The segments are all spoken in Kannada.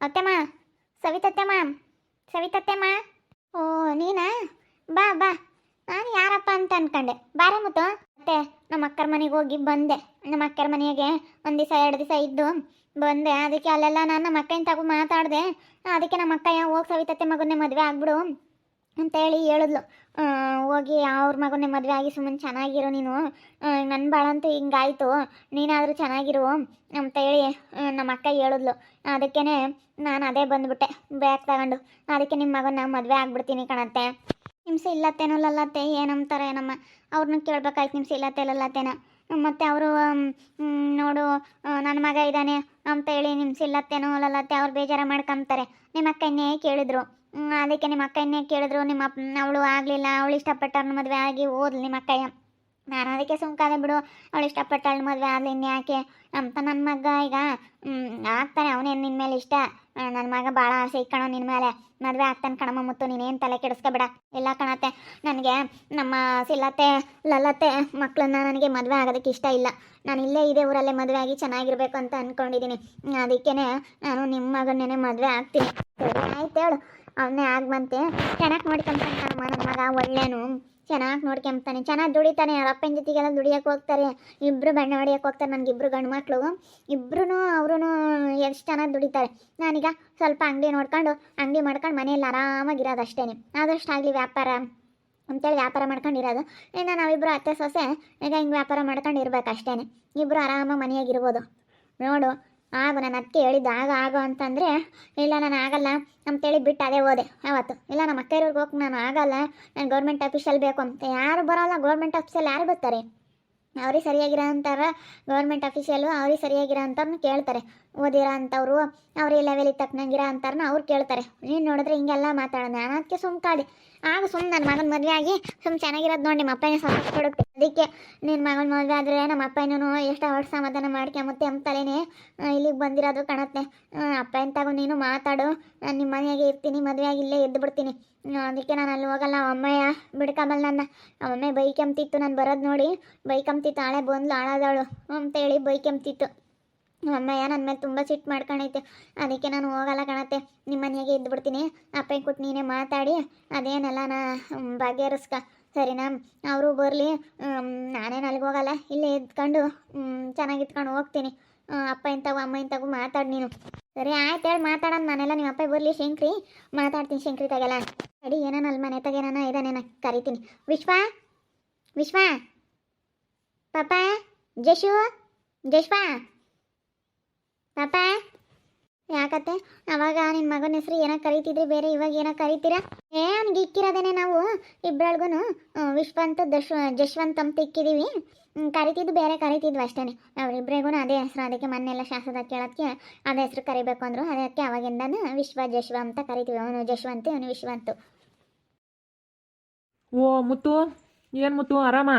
ಅತ್ತೆಮ್ಮ ಸವಿತತ್ತೆಮ್ಮ ಸವಿತತ್ತೆಮ್ಮ ಓ, ನೀನಾ? ಬಾ ಬಾ. ನಾನು ಯಾರಪ್ಪ ಅಂತ ಅನ್ಕೊಂಡೆ. ಬಾರೆ ಮುತ್ತು. ಮತ್ತೆ ನಮ್ಮ ಅಕ್ಕರ ಮನೆಗೆ ಹೋಗಿ ಬಂದೆ. ನಮ್ಮ ಅಕ್ಕರ ಮನೆಗೆ ಒಂದು ದಿವಸ, ಎರಡು ದಿವಸ ಇದ್ದು ಬಂದೆ. ಅದಕ್ಕೆ ಅಲ್ಲೆಲ್ಲ ನಾನು ನಮ್ಮ ಅಕ್ಕನ ತಗೋ ಮಾತಾಡಿದೆ. ಅದಕ್ಕೆ ನಮ್ಮ ಅಕ್ಕಯ್ಯ ಹೋಗಿ ಸವಿತತ್ತೆ ಮಗನ್ನೇ ಮದುವೆ ಆಗ್ಬಿಡು. ಅಂತ ಹೇಳಿ ಹೇಳಿದ್ಲು ಹೋಗಿ ಅವ್ರ ಮಗನೇ ಮದುವೆ ಆಗಿ ಸುಮ್ಮನೆ ಚೆನ್ನಾಗಿರು ನೀನು. ನನ್ನ ಬಾಳಂತೂ ಹಿಂಗಾಯ್ತು. ನೀನಾದರೂ ಚೆನ್ನಾಗಿರು ಅಂತ ಹೇಳಿ ನಮ್ಮ ಅಕ್ಕ ಹೇಳಿದ್ಲು. ಅದಕ್ಕೇ ನಾನು ಅದೇ ಬಂದುಬಿಟ್ಟೆ. ಬ್ಯಾಗ್ ತಗೊಂಡು. ಅದಕ್ಕೆ ನಿಮ್ಮ ಮಗನ ಮದುವೆ ಆಗ್ಬಿಡ್ತೀನಿ ಕಣತ್ತೆ. ನಿಮ್ಸ ಇಲ್ಲತ್ತೇನೋ ಲಲ್ಲತ್ತೆ ಏನಂತಾರೆ ನಮ್ಮ ಅವ್ರನ್ನ ಕೇಳ್ಬೇಕಾಯ್ತು ನಿಮ್ಸ ಇಲ್ಲತ್ತೆ ಲಲ್ಲತ್ತೇನ. ಮತ್ತು ಅವರು ನೋಡು ನನ್ನ ಮಗ ಇದ್ದಾನೆ ಅಂತ ಹೇಳಿ ನಿಮ್ಸ ಇಲ್ಲತ್ತೇನೋ ಲಲ್ಲತ್ತೆ ಅವ್ರು ಬೇಜಾರ ಮಾಡ್ಕೊಂತಾರೆ ನಿಮ್ಮ ಅಕ್ಕನ್ನೇ ಕೇಳಿದ್ರು. ಹ್ಮ್, ಅದಕ್ಕೆ ನಿಮ್ಮ ಅಕ್ಕ ಇನ್ನೇ ಕೇಳಿದ್ರು, ನಿಮ್ಮ ಅವಳು ಆಗಲಿಲ್ಲ, ಅವಳು ಇಷ್ಟಪಟ್ಟವ್ರನ್ನ ಮದುವೆ ಆಗಿ ಓದ್ಲಿ ನಿಮ್ಮ ಅಕ್ಕಯ್ಯ. ನಾನು ಅದಕ್ಕೆ ಸುಮ್ಕಾದೆ ಬಿಡು, ಅವಳು ಇಷ್ಟಪಟ್ಟಳು ಮದುವೆ ಆಗಲಿ ಇನ್ಯಾಕೆ ಅಂತ ನನ್ನ ಮಗ ಈಗ. ಆಗ್ತಾನೆ ಅವನೇನು ನಿನ್ನ ಮೇಲೆ ಇಷ್ಟ. ನನ್ನ ಮಗ ಭಾಳ ಆಸೆ ಇಕ್ಕಣೋ ನಿನ್ನ ಮೇಲೆ. ಮದುವೆ ಆಗ್ತಾನೆ ಕಣಮ್ಮ ಮುತ್ತು ನೀನೇನು ತಲೆ ಕೆಡಿಸ್ಕೊಬೇಡ. ಇಲ್ಲ ಕಣತ್ತೆ, ನನಗೆ ನಮ್ಮ ಸಿಲ್ಲತ್ತೆ ಲಲ್ಲತ್ತೆ ಮಕ್ಕಳನ್ನ ನನಗೆ ಮದುವೆ ಆಗೋದಕ್ಕೆ ಇಷ್ಟ ಇಲ್ಲ. ನಾನು ಇಲ್ಲೇ ಇದೇ ಊರಲ್ಲೇ ಮದುವೆ ಆಗಿ ಚೆನ್ನಾಗಿರ್ಬೇಕು ಅಂತ ಅಂದ್ಕೊಂಡಿದ್ದೀನಿ ಅದಕ್ಕೇ ನಾನು ನಿಮ್ಮ ಮಗನ್ನೇ ಮದುವೆ ಆಗ್ತೀನಿ. ಆಯ್ತು ಹೇಳು. ಅವನ್ನೇ ಆಗಮಂತೆ ಚೆನ್ನಾಗಿ ನೋಡ್ಕೊಂತಾನೆ ಕಣಮ್ಮ ನನ್ನ ಮಗ, ಒಳ್ಳೇನು. ಚೆನ್ನಾಗಿ ನೋಡ್ಕೊಂತಾನೆ. ಚೆನ್ನಾಗಿ ದುಡಿತಾನೆ. ಅವ್ರ ಅಪ್ಪನ ಜೊತೆಗೆಲ್ಲ ದುಡಿಯೋಕೆ ಹೋಗ್ತಾರೆ. ಇಬ್ಬರು ಬಣ್ಣ ಹೊಡಿಯೋಕೆ ಹೋಗ್ತಾರೆ ನನಗಿಬ್ರು ಗಂಡು ಮಕ್ಕಳು ಇಬ್ಬರೂ ಅವ್ರೂ ಎಷ್ಟು ಚೆನ್ನಾಗಿ ದುಡಿತಾರೆ. ನಾನೀಗ ಸ್ವಲ್ಪ ಅಂಗಡಿ ನೋಡ್ಕೊಂಡು, ಅಂಗಡಿ ಮಾಡ್ಕೊಂಡು ಮನೆಯಲ್ಲಿ ಆರಾಮಾಗಿರೋದು ಅಷ್ಟೇ ಆದಷ್ಟು ಆಗಲಿ ವ್ಯಾಪಾರ. ಅಂತೇಳಿ ವ್ಯಾಪಾರ ಮಾಡ್ಕೊಂಡಿರೋದು. ಇನ್ನು ನಾವಿಬ್ಬರು ಅತ್ತೆ ಸೊಸೆ, ಈಗ ಹಿಂಗೆ ವ್ಯಾಪಾರ ಮಾಡ್ಕೊಂಡು ಇರ್ಬೇಕು ಅಷ್ಟೇ ಇಬ್ಬರು ಆರಾಮಾಗಿ ಮನೆಯಾಗಿರ್ಬೋದು ನೋಡು ಆಗು, ನಾನು ಅದಕ್ಕೆ ಹೇಳಿದ್ದು ಆಗ ಆಗು ಅಂತಂದರೆ, ಇಲ್ಲ, ನಾನು ಆಗಲ್ಲ ಅಂತೇಳಿ ಬಿಟ್ಟು ಅದೇ ಹೋದೆ ಆವತ್ತು ಇಲ್ಲ ನಮ್ಮ ಅಕ್ಕಯ್ಯವ್ರಿಗೆ ಹೋಗಿ ನಾನು ಆಗಲ್ಲ, ನಾನು ಗೌರ್ಮೆಂಟ್ ಆಫೀಸಲ್ಲಿ ಬೇಕು ಅಂತ. ಯಾರು ಬರೋಲ್ಲ ಗೌರ್ಮೆಂಟ್ ಆಫೀಸಲ್ಲಿ ಯಾರು ಬರ್ತಾರೆ? ಅವ್ರಿಗೆ ಸರಿಯಾಗಿರೋ ಅಂತಾರ ಗೌರ್ಮೆಂಟ್ ಆಫೀಸಲ್ಲೂ ಅವ್ರಿಗೆ ಸರಿಯಾಗಿರೋ ಅಂತವ್ರನ್ನ ಕೇಳ್ತಾರೆ. ಓದಿರೋ ಅಂಥವ್ರು ಅವ್ರಿಗೆ ಲೆವೆಲಿಗೆ ತಕ್ಕನಂಗಿರೋ ಅಂತಾರನ ಅವ್ರು ಕೇಳ್ತಾರೆ. ನೀನು ನೋಡಿದ್ರೆ ಹಿಂಗೆಲ್ಲ ಮಾತಾಡೋಣ, ನಾನು ಅದಕ್ಕೆ ಸುಮ್ ಕಾಡಿ. ಆಗ ಸುಮ್ಮನೆ ನನ್ನ ಮಗನ ಮದುವೆ ಆಗಿ ಸುಮ್ಮ ಚೆನ್ನಾಗಿರೋದು ನೋಡಿ ನಿಮ್ಮ ಅಪ್ಪನೇ ಸಂತೋಷ ಕೊಡುತ್ತೆ. ಅದಕ್ಕೆ ನಿನ್ನ ಮಗನ ಮದುವೆ ಆದರೆ ನಮ್ಮ ಅಪ್ಪನೂ ಎಷ್ಟು ಹೊಟ್ಟು ಸಮಾಧಾನ ಮಾಡ್ಕೊಂಬತ್ತೆ ಅಂತಾಲೇನೆ ಇಲ್ಲಿಗೆ ಬಂದಿರೋದು ಕಾಣತ್ತೆ. ಅಪ್ಪ ಎಂತಾಗು ನೀನು ಮಾತಾಡು. ನಾನು ನಿಮ್ಮ ಮನೆಯಾಗೆ ಇರ್ತೀನಿ ಆಗಿ ಇಲ್ಲೇ ಎದ್ದು ಬಿಡ್ತೀನಿ. ಅದಕ್ಕೆ ನಾನು ಅಲ್ಲಿ ಹೋಗಲ್ಲ ಅಮ್ಮಯ್ಯ ಬಿಡ್ಕಂಬಲ್ಲ ನನ್ನ. ಅವಮ್ಮೆ ಬೈಕೆಂಬ್ತಿತ್ತು ನಾನು ಬರೋದು ನೋಡಿ. ಬೈಕಂಬ್ತಿತ್ತು ಆಳೆ ಬಂದ್ಲು ಹಾಳಾದವಳು ಅಂತೇಳಿ ಬೈಕೆಂಬ್ತಿತ್ತು ಅಮ್ಮಯ್ಯ ನನ್ನ ಮೇಲೆ ತುಂಬ ಸಿಟ್ಟು ಮಾಡ್ಕೊಂಡೈತೆ ಅದಕ್ಕೆ ನಾನು ಹೋಗಲ್ಲ ಕಾಣತ್ತೆ. ನಿಮ್ಮ ಮನೆಯಾಗೆ ಇದ್ದು ಅಪ್ಪ ಕೊಟ್ಟು ನೀನೇ ಮಾತಾಡಿ. ಅದೇನೆಲ್ಲ, ನಾ ಬಗೆಹರಿಸ್ಕ ಸರಿನಾ ಅವರು ಬರಲಿ. ನಾನೇನು ಅಲ್ಲಿಗೆ ಹೋಗಲ್ಲ. ಇಲ್ಲೇ ಇದ್ಕೊಂಡು ಚೆನ್ನಾಗಿ ಇದ್ಕೊಂಡು ಹೋಗ್ತೀನಿ. ಅಪ್ಪ ಇಂಥವು ಅಮ್ಮ ಇಂಥವು ಮಾತಾಡಿ ನೀನು. ಸರಿ, ಆಯ್ತು ಹೇಳಿ ಮಾತಾಡೋಣ ನಾನೆಲ್ಲ ನಿಮ್ಮ ಅಪ್ಪ ಬರಲಿ. ಶಂಕ್ರಿ, ಮಾತಾಡ್ತೀನಿ ಶಂಕ್ರಿ ತಗಲ್ಲ. ಅಡಿ, ಏನಾನ ಅಲ್ಲಿ ಮನೆ ತಗೇನಾನ ಇದಾನೇನ ಕರಿತೀನಿ. ವಿಶ್ವ? ವಿಶ್ವ? ಪಾಪ ಜಶು? ಜಶ್ವ? ಪಾಪ ಯಾಕತ್ತೆ? ಅವಾಗ ನಿನ್ನ ಮಗನ ಹೆಸರು ಏನೋ ಕರಿತಿದ್ರಿ ಬೇರೆ ಇವಾಗ ಏನೋ ಕರಿತೀರಾ? ಏ ಅವ್ನಿಗೆ ಇಕ್ಕಿರೋದೇನೆ ನಾವು ಇಬ್ಬರೊಳಗೂ ವಿಶ್ವಂತ ದಶ್ ಜಶ್ವಂತ್ ಅಂತ ಇಕ್ಕಿದೀವಿ. ಕರಿತಿದ್ದು ಬೇರೆ ಕರಿತಿದ್ವು ಅಷ್ಟೇ ಅವ್ರಿಬ್ರಿಗೂ ಅದೇ ಹೆಸರು ಅದಕ್ಕೆ ಮೊನ್ನೆಲ್ಲ ಶಾಸ್ತ್ರದ ಕೇಳೋಕ್ಕೆ ಅದೇ ಹೆಸರು ಕರಿಬೇಕು ಅಂದ್ರು. ಅದಕ್ಕೆ ಅವಾಗಿಂದ ವಿಶ್ವ ಜಶ್ವ ಅಂತ ಕರಿತೀವಿ. ಅವನು ಜಶ್ವಂತ ಅವನು ವಿಶ್ವಂತ. ಓ ಮುತ್ತು ಏನ್ ಮುತ್ತು ಆರಾಮ?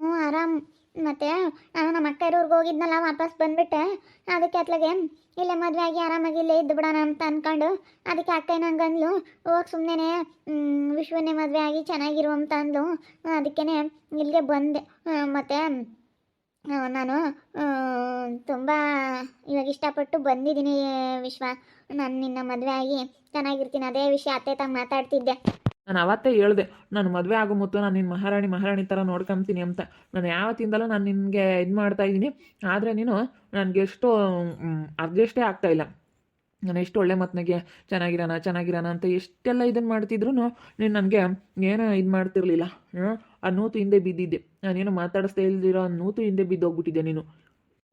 ಹ್ಞೂ ಆರಾಮ್. ಮತ್ತೆ ನಾನು ನಮ್ಮ ಅಕ್ಕ ಇರೋರ್ಗೆ ಹೋಗಿದ್ನಲ್ಲ, ವಾಪಸ್ ಬಂದ್ಬಿಟ್ಟೆ. ಅದಕ್ಕೆ ಅತ್ಲಾಗೆ, ಇಲ್ಲೇ ಮದುವೆ ಆಗಿ ಆರಾಮಾಗಿ ಇಲ್ಲೇ ಇದ್ದು ಬಿಡೋಣ ಅಂತ ಅಂದ್ಕೊಂಡು ಅದಕ್ಕೆ ಅಕ್ಕ ನಂಗಂದ್ಲು ಹೋಗಿ ಸುಮ್ಮನೆ ವಿಶ್ವನೇ ಮದುವೆ ಆಗಿ ಚೆನ್ನಾಗಿರು ಅಂತ ಅಂದ್ಲು. ಅದಕ್ಕೇ ಇಲ್ಲಿಗೆ ಬಂದೆ. ಮತ್ತು ನಾನು ತುಂಬ ಇವಾಗ ಇಷ್ಟಪಟ್ಟು ಬಂದಿದ್ದೀನಿ ವಿಶ್ವ. ನಾನು ನಿನ್ನ ಮದುವೆ ಆಗಿ ಚೆನ್ನಾಗಿರ್ತೀನಿ. ಅದೇ ವಿಷಯ ಅತ್ತೆ ತಾಗ ಮಾತಾಡ್ತಿದ್ದೆ. ನಾನು ಅವತ್ತೇ ಹೇಳ್ದೆ, ನಾನು ಮದುವೆ ಆಗೋ ಮುತ್ತು ನಾನು ನಿನ್ನ ಮಹಾರಾಣಿ ಮಹಾರಾಣಿ ಥರ ನೋಡ್ಕೊಂತೀನಿ ಅಂತ. ನಾನು ಯಾವತ್ತಿಂದಲೂ ನಾನು ನಿನಗೆ ಇದು ಮಾಡ್ತಾ ಇದ್ದೀನಿ. ಆದರೆ ನೀನು ನನಗೆ ಎಷ್ಟು ಅಡ್ಜಸ್ಟೇ ಇಲ್ಲ. ನಾನು ಎಷ್ಟು ಒಳ್ಳೆ ಮತ್ನಿಗೆ ಚೆನ್ನಾಗಿರೋಣ ಚೆನ್ನಾಗಿರೋಣ ಅಂತ ಎಷ್ಟೆಲ್ಲ ಇದನ್ನು ಮಾಡ್ತಿದ್ರು ನೀನು ನನಗೆ ಏನು ಇದು ಮಾಡ್ತಿರ್ಲಿಲ್ಲ ಆ ನೂತು ಹಿಂದೆ ಬಿದ್ದಿದ್ದೆ. ನಾನೇನು ಮಾತಾಡಿಸ್ತಾ ಇಲ್ದಿರೋ ನೂತು ಹಿಂದೆ ಬಿದ್ದೋಗ್ಬಿಟ್ಟಿದ್ದೆ ನೀನು.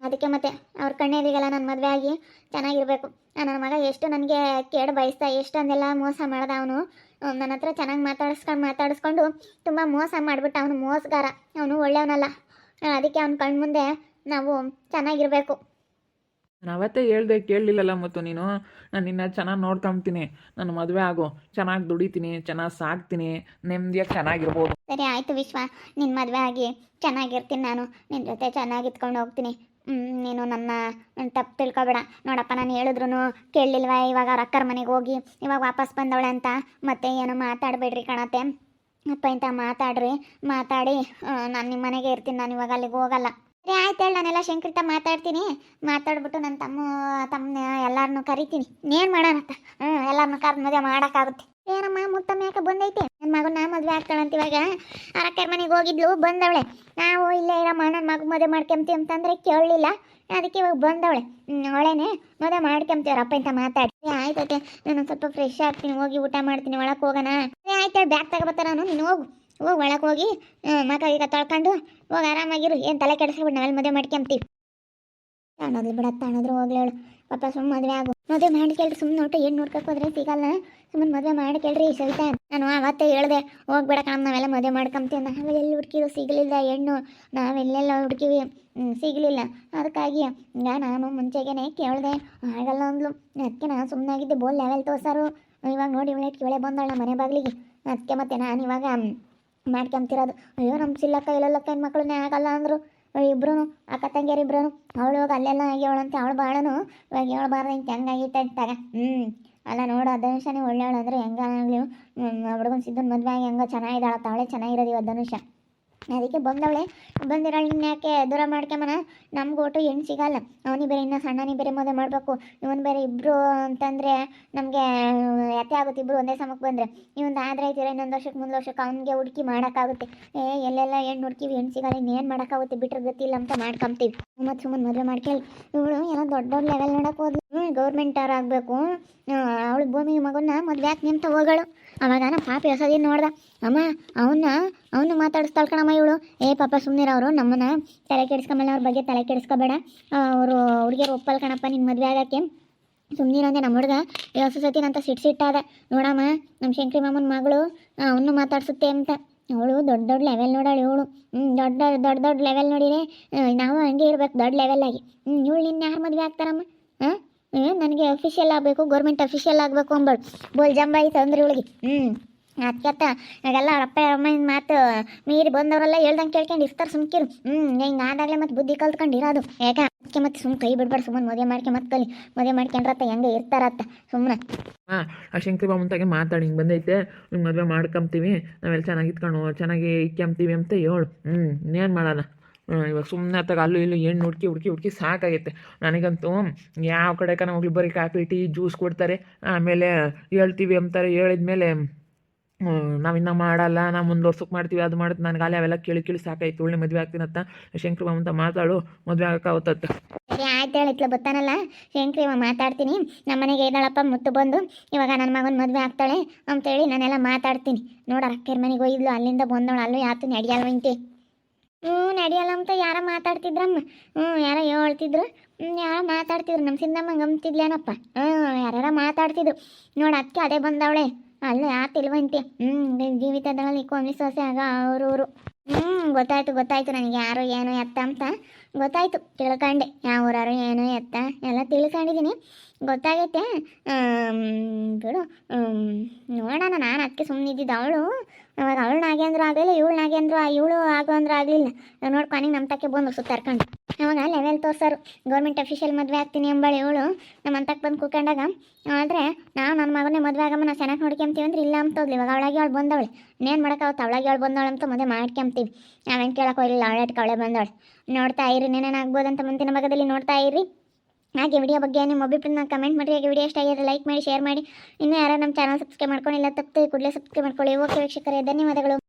ಅದಕ್ಕೆ ಮತ್ತೆ ಅವ್ರ ಕಣ್ಣೆದಿಗೆಲ್ಲ ನನ್ನ ಮದುವೆ ಆಗಿ ಚೆನ್ನಾಗಿರ್ಬೇಕು. ನನ್ನ ಮಗ ಎಷ್ಟು ನನಗೆ ಕೇಡು ಬಯಸ್ತಾ ಎಷ್ಟೊಂದೆಲ್ಲ ಮೋಸ ಮಾಡ್ದ ಅವನು. ನನ್ನ ಹತ್ರ ಚೆನ್ನಾಗಿ ಮಾತಾಡಿಸ್ಕೊಂಡು ಮಾತಾಡಿಸ್ಕೊಂಡು ತುಂಬ ಮೋಸ ಮಾಡಿಬಿಟ್ಟ ಅವನು ಮೋಸಗಾರ. ಅವನು ಒಳ್ಳೆಯವನಲ್ಲ. ಅದಕ್ಕೆ ಅವ್ನ ಕಣ್ಣು ಮುಂದೆ ನಾವು ಚೆನ್ನಾಗಿರಬೇಕು. ನಾನು ಅವತ್ತೇ ಹೇಳ್ದೆ ಕೇಳಲಿಲ್ಲಲ್ಲ ಮತ್ತು ನೀನು. ನಾನು ನಿನ್ನ ಚೆನ್ನಾಗಿ ನೋಡ್ಕೊಂತೀನಿ ನಾನು ಮದುವೆ ಆಗು. ಚೆನ್ನಾಗಿ ದುಡಿತೀನಿ ಚೆನ್ನಾಗಿ ಸಾಕ್ತೀನಿ. ನೆಮ್ಮದಿಯಾಗಿ ಚೆನ್ನಾಗಿರ್ಬೋದು. ಸರಿ ಆಯಿತು ವಿಶ್ವ. ನಿನ್ನ ಮದುವೆ ಆಗಿ ಚೆನ್ನಾಗಿರ್ತೀನಿ ನಾನು. ನಿನ್ನ ಜೊತೆ ಚೆನ್ನಾಗಿ ಇತ್ಕೊಂಡು ಹೋಗ್ತೀನಿ. ನೀನು ನನ್ನ ತಪ್ಪು ತಿಳ್ಕೊಬೇಡ. ನೋಡಪ್ಪ, ನಾನು ಹೇಳಿದ್ರು ಕೇಳಲಿಲ್ವ ಇವಾಗ ಅವ್ರ ಅಕ್ಕರ ಮನೆಗೆ ಹೋಗಿ ಇವಾಗ ವಾಪಸ್ ಬಂದವಳೆ ಅಂತ. ಮತ್ತೆ ಏನು ಮಾತಾಡಬೇಡ್ರಿ ಕಣತೆ. ಅಪ್ಪ ಇಂತ ಮಾತಾಡ್ರಿ, ಮಾತಾಡಿ. ನಾನು ನಿಮ್ಮ ಮನೆಗೆ ಇರ್ತೀನಿ, ನಾನು ಇವಾಗ ಅಲ್ಲಿಗೆ ಹೋಗಲ್ಲ. ಸರಿ, ಆಯ್ತು ಹೇಳಿ, ನಾನೆಲ್ಲ ಶಂಕರಿತ ಮಾತಾಡ್ತೀನಿ. ಮಾತಾಡ್ಬಿಟ್ಟು ನನ್ನ ತಮ್ಮ ತಮ್ಮ ಎಲ್ಲರನ್ನೂ ಕರಿತೀನಿ. ಏನು ಮಾಡೋಣ ಹ್ಞೂ ಎಲ್ಲರನ್ನೂ ಕರೆದು ಮದುವೆ ಮಾಡೋಕ್ಕಾಗುತ್ತೆ. ಏನಮ್ಮ, ಮುತ್ತಮ್ಮ ಯಾಕೆ ಬಂದೈತೆ? ನನ್ನ ಮಗನ ಮದುವೆ ಆಗ್ತಾಳಂತ ಇವಾಗ. ಅರಕ್ಕರ ಮನೆಗೆ ಹೋಗಿದ್ಲು, ಬಂದವಳೆ. ನಾವು ಇಲ್ಲೇ ಇರಮ್ಮ ನನ್ನ ಮಗು ಮದುವೆ ಮಾಡ್ಕೊಂತೀವಿ ಅಂತಂದ್ರೆ ಕೇಳಲಿಲ್ಲ. ಅದಕ್ಕೆ ಇವಾಗ ಬಂದವಳೆ. ಅವಳೇನೆ ಮದುವೆ ಮಾಡ್ಕೊಂತೀವ್ರ ಅಪ್ಪ ಅಂತ ಮಾತಾಡಿ. ಆಯ್ತೈತೆ ನಾನು ಸ್ವಲ್ಪ ಫ್ರೆಶ್ ಆಗ್ತೀನಿ, ಹೋಗಿ ಊಟ ಮಾಡ್ತೀನಿ ಒಳಗೆ ಹೋಗೋಣ. ಆಯ್ತು ಹೇಳಿ, ಬ್ಯಾಗ್ ತಗೋಬತ್ತಾರ ನಾನು, ನೀನು ಹೋಗು. ಹೋಗಿ ಒಳಗೆ ಹೋಗಿ ಮಕ ಈಗ ತೊಳ್ಕೊಂಡು ಹೋಗಿ, ಆರಾಮಾಗಿರು. ಏನು ತಲೆ ಕೆಡಿಸ್ಬಿಟ್ಟು ನಾವೆಲ್ಲ ಮದುವೆ ಮಾಡ್ಕೊಂತೀವಿ. ತಾಣೋದ್ಲು ಬಿಡ ಅಣ್ಣದ್ರು ಹೋಗ್ಲಿ ಪಾಪ ಸುಮ್ಮನೆ ಮದುವೆ ಆಗು. ಮದುವೆ ಮಾಡಿ ಕೇಳ್ರಿ ಸುಮ್ಮನೆ ನೋಟು ಏನು ನೋಡ್ಕೊಕ್ ಹೋದ್ರೆ ಸಿಗಲ್ಲ. ಸುಮ್ಮನೆ ಮದುವೆ ಮಾಡಿ ಕೇಳ್ರಿ ಸವಿತಾ ನಾನು ಅವತ್ತೇ ಹೇಳ್ದೆ. ಹೋಗ್ಬೇಡ ಕಣ ನಾವೆಲ್ಲ ಮದುವೆ ಮಾಡ್ಕೊಂತೀವಿ ಆಮೇಲೆ ಎಲ್ಲಿ ಹುಡುಕಿರು? ಸಿಗಲಿಲ್ಲ ಹೆಣ್ಣು. ನಾವೆಲ್ಲೆಲ್ಲ ಹುಡುಕಿವಿ. ಸಿಗಲಿಲ್ಲ. ಅದಕ್ಕಾಗಿ ಈಗ ನಾನು ಮುಂಚೆಗೇನೆ ಕೇಳಿದೆ. ಆಗಲ್ಲ ಅಂದ್ಲು. ಅದಕ್ಕೆ ನಾನು ಸುಮ್ಮನಾಗಿದ್ದೆ ಬೋಲ್ ಲೆವೆಲ್ ತೋರ್ಸಾರು. ಇವಾಗ ನೋಡಿ ಇವಳೆ ಕೇಳೆ ಬಂದಾಳ ಮನೆ ಬಾಗಿಲಿಗೆ. ಅದಕ್ಕೆ ಮತ್ತೆ ನಾನು ಇವಾಗ ಮಾಡ್ಕೊಂತಿರೋದು ಅಯ್ಯೋ ನಮ್ಮ ಚಿಲ್ಲಕ್ಕ, ಇಲ್ಲಲ್ಲಕ್ಕ, ಹೆಣ್ಮಕ್ಳನ್ನೇ ಆಗಲ್ಲ ಅಂದರು. ಇಬ್ರು ಅಕ್ಕ ತಂಗಿಯರು ಇಬ್ರು ಅವಳು ಹೋಗಿ ಅಲ್ಲೆಲ್ಲ ಆಗ್ಯವಳಂತೆ ಅವಳು ಬಾಳನು, ಇವಾಗ ಹೇಳ್ಬಾರ್ದು ಹಿಂಗೆ ಹೆಂಗಾಗೈತೆ ಅಂತಾಗ ಹ್ಞೂ ಅಲ್ಲ ನೋಡು ಧನುಷನೇ ಒಳ್ಳೆಯವಳು ಅಂದರೆ ಹೆಂಗಾಗಲಿ ಹುಡುಗನ ಸಿದ್ದನ ಮದುವೆ ಆಗಿ ಹೆಂಗೋ ಚೆನ್ನಾಗಿದ್ದಾಳೆ ಅವಳೇ ಚೆನ್ನಾಗಿರೋದು ಇವತ್ತು ಧನುಷ. ಅದಕ್ಕೆ ಬಂದವಳೆ, ಬಂದಿರೋಳು ನಿನ್ನ ಯಾಕೆ ದೂರ ಮಾಡ್ಕೊಂಬನ? ನಮ್ಗೆ ಒಟ್ಟು ಹೆಣ್ಣು ಸಿಗಲ್ಲ. ಅವನಿಗೆ ಬೇರೆ ಇನ್ನೂ ಸಣ್ಣನಿ ಬೇರೆ ಮದುವೆ ಮಾಡಬೇಕು. ಇವನು ಬೇರೆ ಇಬ್ಬರು ಅಂತಂದರೆ ನಮಗೆ ಯಾತೆ ಆಗುತ್ತೆ ಇಬ್ಬರು ಒಂದೇ ಸಮಕ್ಕೆ ಬಂದರೆ. ಇವೊಂದು ಆದರೆ ಐತಿರ ಇನ್ನೊಂದು ವರ್ಷಕ್ಕೆ, ಮುಂದೆ ವರ್ಷಕ್ಕೆ ಅವನಿಗೆ ಹುಡುಕಿ ಮಾಡೋಕ್ಕಾಗುತ್ತೆ. ಏ, ಎಲ್ಲೆಲ್ಲ ಹೆಣ್ಣು ಹುಡುಕಿವಿ ಹೆಣ್ಣು ಸಿಗಲ್ಲ ಇನ್ನೇನು ಮಾಡೋಕ್ಕಾಗುತ್ತೆ? ಬಿಟ್ಟರೆ ಗೊತ್ತಿಲ್ಲ ಅಂತ ಮಾಡ್ಕೊಂತೀವಿ. ಮತ್ತು ಸುಮ್ಮನೆ ಮದುವೆ ಮಾಡ್ಕೇಳಿ. ಇವಳು ಏನೋ ದೊಡ್ಡ ದೊಡ್ಡ ಲೆವೆಲ್ ನೋಡಕ್ಕೆ ಹೋದ್ಲು ಗೌರ್ಮೆಂಟ್ ಆಗಬೇಕು. ಅವಳು ಭೂಮಿ ಮಗನ್ನ ಮದುವೆ ಯಾಕೆ ನಿಂತ ಹೋಗಳು. ಅವಾಗ ನಮ್ಮ ಪಾಪಿ ಹೊಸದಿನ ನೋಡ್ದ, ಅಮ್ಮ ಅವನ್ನ ಅವನು ಮಾತಾಡಿಸ್ತಾಳ ಕಣಮ್ಮ ಇವಳು. ಏ, ಪಾಪ ಸುಮ್ಮನೆ ಅವರು, ನಮ್ಮನ್ನ ತಲೆ ಕೆಡಿಸ್ಕೊಂಬಲ್ಲ, ಅವ್ರ ಬಗ್ಗೆ ತಲೆ ಕೆಡಿಸ್ಕೊಬೇಡ. ಅವರು, ಹುಡುಗಿಯರು ಒಪ್ಪಲ್ ಕಣಪ್ಪ ನಿನ್ನ ಮದುವೆ ಆಗಕ್ಕೆ. ಸುಮ್ಮನಿರಂದೆ ನಮ್ಮ ಹುಡುಗ ಹೊಸ ಸತಿನಂತ ಸಿಟ್ಟು ಸಿಟ್ಟಾದ ನೋಡಮ್ಮ ನಮ್ಮ ಶಂಕರಿ ಮಾಮನ ಮಗಳು ಅವನು ಮಾತಾಡ್ಸುತ್ತೆ ಅಂತ. ಅವಳು ದೊಡ್ಡ ದೊಡ್ಡ ಲೆವೆಲ್ ನೋಡಾಳು ಇವಳು. ಹ್ಞೂ ದೊಡ್ಡ ದೊಡ್ಡ ದೊಡ್ಡ ಲೆವೆಲ್ ನೋಡಿದರೆ ನಾವು ಹಂಗೆ ಇರ್ಬೇಕು, ದೊಡ್ಡ ಲೆವೆಲ್ಲಾಗಿ ಹ್ಞೂ ಇವಳು ನಿನ್ನ ಯಾರು ಮದುವೆ ಆಗ್ತಾರಮ್ಮ? ಹಾಂ ನನಗೆ ಅಫಿಷಿಯಲ್ ಆಗಬೇಕು ಗೌರ್ಮೆಂಟ್ ಅಫಿಷಿಯಲ್ ಆಗಬೇಕು ಅಂಬಳು ಬೋಲ್ ಜಂಬ ಐತೆ ಅಂದ್ರೆ ಇವಳಿಗೆ. ಹ್ಞೂ ಅದಕ್ಕೆತ್ತ ಹಾಗೆಲ್ಲ ಅಪ್ಪ ಅಮ್ಮನ ಮಾತು ಮೀರಿ ಬಂದವರೆಲ್ಲ ಹೇಳ್ದಂಗೆ ಕೇಳ್ಕೊಂಡು ಇರ್ತಾರೆ ಸುಮ್ಕಿರು. ಹ್ಞೂ ಹಿಂಗೆ ಆದಾಗಲೇ ಮತ್ತೆ ಬುದ್ಧಿ ಕಲ್ತ್ಕೊಂಡು ಇರೋದು. ಯಾಕೆ ಅದಕ್ಕೆ ಮತ್ತೆ ಸುಮ್ಮನೆ ಕೈ ಬಿಡ್ಬೇಡ ಸುಮ್ಮನೆ ಮದುವೆ ಮಾಡ್ಕೆ ಮತ್ತೆ ಕಲಿ. ಮದುವೆ ಮಾಡ್ಕೊಂಡ್ರತ್ತ ಹೆಂಗೆ ಇರ್ತಾರತ್ತ ಸುಮ್ಮನೆ ಹಾಂ ಆ ಶಂಕರಿ ಬಾಬಂತಾಗೆ ಮಾತಾಡಿ ಹಿಂಗೆ ಬಂದೈತೆ. ಹಿಂಗೆ ಮದುವೆ ಮಾಡ್ಕೊಂತೀವಿ ನಾವೆಲ್ಲ ಚೆನ್ನಾಗಿ ಇತ್ಕೊಂಡು ಚೆನ್ನಾಗಿ ಇಕ್ಕೊಂತೀವಿ ಅಂತ ಹೇಳು. ಹ್ಞೂ ಇನ್ನೇನು ಮಾಡೋಣ? ಇವಾಗ ಸುಮ್ಮನೆ ಅತ್ತಾಗ ಅಲ್ಲೂ ಇಲ್ಲೂ ಹೆಣ್ಣು ಹುಡುಕಿ ಹುಡುಕಿ ಹುಡುಕಿ ಸಾಕಾಗೈತೆ. ನನಗಂತೂ ಯಾವ ಕಡೆ ಕನ ಹೋಗ್ಲಿ, ಬರೀ ಕಾಫಿ, ಟೀ, ಜ್ಯೂಸ್ ಕೊಡ್ತಾರೆ. ಆಮೇಲೆ ಹೇಳ್ತೀವಿ ಅಂತಾರೆ, ಹೇಳಿದ್ಮೇಲೆ ನಾವಿನ್ನ ಮಾಡಲ್ಲ, ನಾವು ಮುಂದುವರ್ಸಕ್ಕೆ ಮಾಡ್ತೀವಿ, ಅದು ಮಾಡುತ್ತೆ ನನಗೆ ಅಲ್ಲಿ ಅವೆಲ್ಲ ಕೇಳಿ ಕೇಳಿ ಸಾಕಾಯ್ತು. ಒಳ್ಳೆ ಮದುವೆ ಆಗ್ತೀನತ್ತ ಶಂಕರ ಅಂತ ಮಾತಾಡು, ಮದುವೆ ಆಗಕ್ಕಾಗತ್ತ ಸರಿ ಆಯ್ತು ಹೇಳಿ, ಇತ್ಲ ಬರ್ತಾನಲ್ಲ ಶಂಕ್ರಿ ಇವ ಮಾತಾಡ್ತೀನಿ. ನಮ್ಮ ಮನೆಗೆ ಇದ್ದಾಳಪ್ಪ ಮುತ್ತು ಬಂದು, ಇವಾಗ ನನ್ನ ಮಗನ ಮದುವೆ ಆಗ್ತಾಳೆ ಅಂತೇಳಿ ನಾನೆಲ್ಲ ಮಾತಾಡ್ತೀನಿ. ನೋಡ ಅಕ್ಕರ ಮನೆಗೆ ಹೋಗಿದ್ಲು, ಅಲ್ಲಿಂದ ಬಂದವಳು, ಅಲ್ಲೂ ಯಾತು ನಡೆಯಲ್ವಂತೆ ಹ್ಞೂ ನಡೆಯಲ್ಲ ಅಂತ ಯಾರ ಮಾತಾಡ್ತಿದ್ರಮ್ಮ. ಹ್ಞೂ, ಯಾರ ಹೇಳ್ತಿದ್ರು. ಯಾರೋ ಮಾತಾಡ್ತಿದ್ರು. ನಮ್ಮ ಸಿಂಧಮ್ಮ ಗಮ್ತಿದ್ಲೇನಪ್ಪ ಹ್ಞೂ, ಯಾರ್ಯಾರ ಮಾತಾಡ್ತಿದ್ರು. ನೋಡಿ ಅದಕ್ಕೆ ಅದೇ ಬಂದವಳೆ. ಅಲ್ಲ ಯಾತಿಲ್ವಂತೆ ಹ್ಞೂ ಜೀವಿತದಲ್ಲಿ ಕೊಂದು ಸೊಸೆ ಆಗ ಅವರು ಹ್ಞೂ, ಗೊತ್ತಾಯ್ತು ಗೊತ್ತಾಯ್ತು ನನಗೆ ಯಾರು ಏನು ಎತ್ತ ಅಂತ. ಗೊತ್ತಾಯ್ತು, ತಿಳ್ಕೊಂಡೆ. ಯಾವ ಊರಾರು ಏನು ಎತ್ತ ಎಲ್ಲ ತಿಳ್ಕೊಂಡಿದ್ದೀನಿ. ಗೊತ್ತಾಗೈತೆ. ಬಿಡು. ನೋಡೋಣ, ನಾನು ಅದಕ್ಕೆ ಸುಮ್ಮನಿದ್ದಿದ್ದು ಅವಳು. ಅವಾಗ ಅವಳು ನಾಗೇಂದ್ರ ಆಗಲಿಲ್ಲ, ಇವಳು ನಾಗೇಂದ್ರ ಇವಳು ಆಗು ಅಂದ್ರೆ ಆಗಲಿಲ್ಲ. ನೋಡ್ಕೊಂಡು ನಮ್ಮ ತಕ್ಕೆ ಬಂದು ಸುತ್ತಾರ್ಕೊಂಡು ಅವಾಗ ಲೆವೆಲ್ ತೋರ್ಸರು ಗೌರ್ಮೆಂಟ್ ಅಫಿಷಿಯಲ್ ಮದುವೆ ಆಗ್ತೀನಿ ಎಂಬಳು ಇವಳು. ನಮ್ಮ ಅಂತಕ್ಕೆ ಬಂದು ಕೂಕೊಂಡಾಗ, ಆದರೆ ನಾವು ನನ್ನ ಮಗನೇ ಮದುವೆ ಆಗಮ್ಮ, ನಾವು ಚೆನ್ನಾಗಿ ನೋಡ್ಕೊಂತೀವಿ ಅಂದ್ರೆ ಇಲ್ಲ ಅಂತ ಹೋದ್ಲಿ. ಇವಾಗ ಅವಳಾಗಿ ಅವಳು ಬಂದವಳೆ. ಇನ್ನೇನು ಮಾಡೋಕ್ಕಾಗುತ್ತೆ ಅವಳಾಗಿ ಅವಳು ಬಂದವಳು ಅಂತ ಮದುವೆ ಮಾಡ್ಕೊಂತೀವಿ. ನಾವೇನು ಕೇಳೋಕೆ ಹೋಗಿಲ್ಲ ಅವಳಾಟಕ್ಕೆ ಅವಳೇ ಬಂದವಳು. ನೋಡ್ತಾ ಇರಿ ಅಂತ ಮುಂದಿನ ಭಾಗದಲ್ಲಿ ನೋಡ್ತಾ ಇರಿ. ಹಾಗೆ ವಿಡಿಯೋ ಬಗ್ಗೆ ನಿಮ್ಮ ಅಭಿಪ್ರಾಯನ ಕಮೆಂಟ್ ಮಾಡಿ ಹಾಗೆ ವಿಡಿಯೋ ಇಷ್ಟ ಆಗಿದ್ರೆ ಲೈಕ್ ಮಾಡಿ ಶೇರ್ ಮಾಡಿ. ಇನ್ನೂ ಯಾರು ನಮ್ಮ ಚಾನಲ್ ಸಬ್ಸ್ಕ್ರೈಬ್ ಮಾಡ್ಕೊಂಡಿಲ್ಲ, ತಪ್ಪದೆ ಕೂಡಲೇ ಸಬ್ಸ್ಕ್ರೈಬ್ ಮಾಡ್ಕೊಳ್ಳಿ. ಓಕೆ ವೀಕ್ಷಕರೇ, ಧನ್ಯವಾದಗಳು.